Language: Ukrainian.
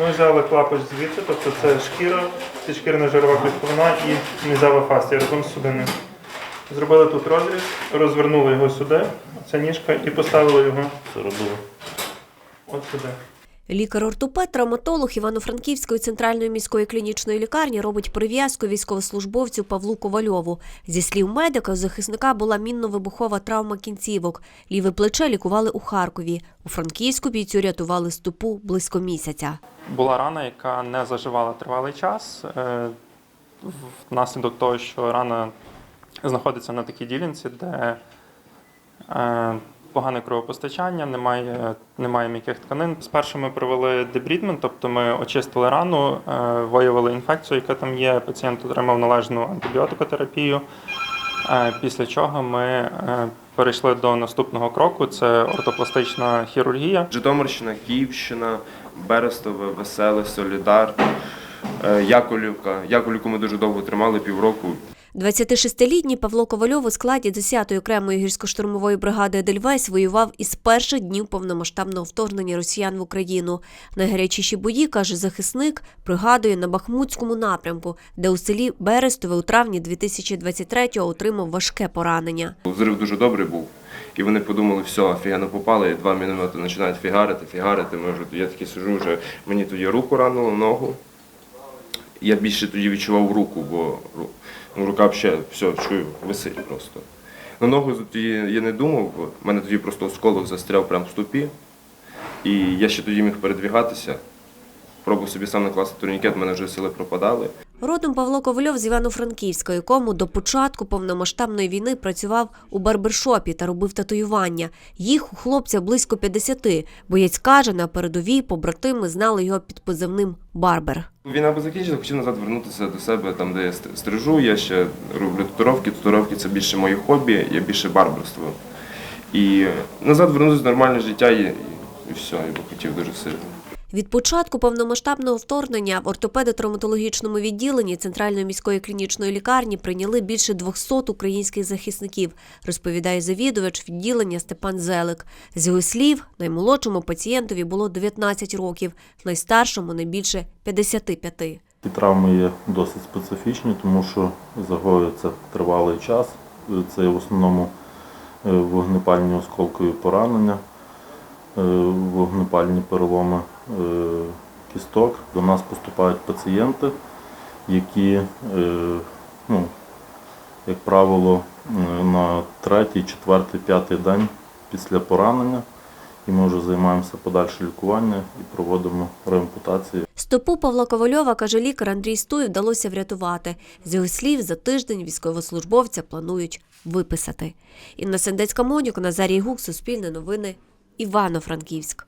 Ми взяли клапоч звідси, тобто це шкіра, це шкірна жирова клітковина і мізава фасція разом з судиною. Зробили тут розріз, розвернули його сюди, ця ніжка, і поставили його от сюди. Лікар-ортопед, травматолог Івано-Франківської центральної міської клінічної лікарні робить прив'язку військовослужбовцю Павлу Ковальову. Зі слів медика, у захисника була мінно-вибухова травма кінцівок. Ліве плече лікували у Харкові. У Франківську бійцю рятували стопу близько місяця. Була рана, яка не заживала тривалий час. е, Внаслідок того, що рана знаходиться на такій ділянці, де е, погане кровопостачання, немає, немає м'яких тканин. Спершу ми провели дебрідмент, тобто ми очистили рану, е, виявили інфекцію, яка там є. Пацієнт отримав належну антибіотикотерапію. Е, Після чого ми е, перейшли до наступного кроку: це ортопластична хірургія. Житомирщина, Київщина, Берестове, Веселе, Солідар, Яковлівка. Яковлівку ми дуже довго тримали, півроку. 26-літній Павло Ковальов у складі 10-ї окремої гірсько-штурмової бригади Едельвейс воював із перших днів повномасштабного вторгнення росіян в Україну. Найгарячіші бої, каже захисник, пригадує на Бахмутському напрямку, де у селі Берестове у травні 2023-го отримав важке поранення. Взрив дуже добрий був. І вони подумали, все, офігенно попали, і два міномети починають фігарити, фігарити. Ми вже, я такий сижу, вже мені тоді руку ранило, ногу. Я більше тоді відчував руку, бо ну, рука взагалі все, чую, висить просто. На ногу тоді я не думав, бо в мене тоді просто осколок застряв прямо в ступі. І я ще тоді міг передвігатися. Пробував собі сам накласти турнікет, в мене вже сили пропадали. Родом Павло Ковальов з Івано-Франківська, якому до початку повномасштабної війни працював у барбершопі та робив татуювання. Їх у хлопця близько 50. Боєць каже, на передовій побратими знали його під позивним Барбер. Війна би закінчила, хотів назад вернутися до себе, там, де я стрижу. Я ще роблю татуровки. Татуровки це більше моє хобі, я більше барберство. І назад вернутися в нормальне життя і, і все, я би хотів дуже сильно. Від початку повномасштабного вторгнення в ортопедо-травматологічному відділенні Центральної міської клінічної лікарні прийняли більше 200 українських захисників, розповідає завідувач відділення Степан Зелик. З його слів, наймолодшому пацієнтові було 19 років, найстаршому не більше 55. Ці травми є досить специфічні, тому що загоюється тривалий час. Це в основному е, вогнепальні осколкові поранення, е, вогнепальні переломи кісток. До нас поступають пацієнти, які, е, ну, як правило, е, на третій, четвертий, п'ятий день після поранення. І ми вже займаємося подальше лікування і проводимо реампутації. Стопу Павла Ковальова, каже лікар Андрій Стуй, вдалося врятувати. З його слів, за тиждень військовослужбовця планують виписати. Інна Сендецька Монюк, Назарій Гук, Суспільне новини, Івано-Франківськ.